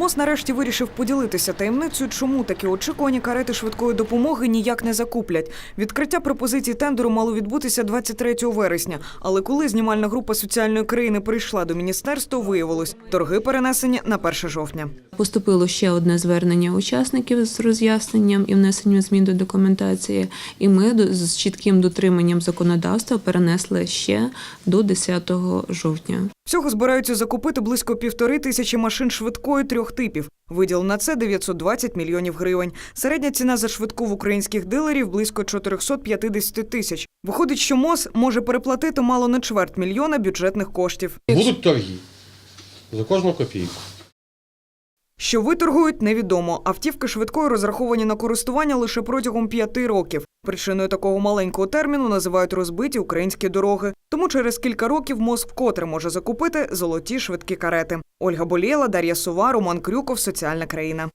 МОЗ нарешті вирішив поділитися таємницею, чому такі очікувані карети швидкої допомоги ніяк не закуплять. Відкриття пропозицій тендеру мало відбутися 23 вересня. Але коли знімальна група соціальної країни прийшла до міністерства, виявилось, торги перенесені на 1 жовтня. Поступило ще одне звернення учасників з роз'ясненням і внесенням змін до документації, і ми з чітким дотриманням законодавства перенесли ще до 10 жовтня. Всього збираються закупити близько півтори тисячі машин швидкої трьох типів. Виділ на це 920 мільйонів гривень. Середня ціна за швидку в українських дилерів близько 450 тисяч. Виходить, що МОЗ може переплатити мало не чверть мільйона бюджетних коштів. Будуть торги за кожну копійку. Що виторгують, невідомо. Автівки швидкої розраховані на користування лише протягом п'яти років. Причиною такого маленького терміну називають розбиті українські дороги. Тому через кілька років МОЗ вкотре може закупити золоті швидкі карети. Ольга Болєла, Дар'я Сова, Роман Крюков, Соціальна країна.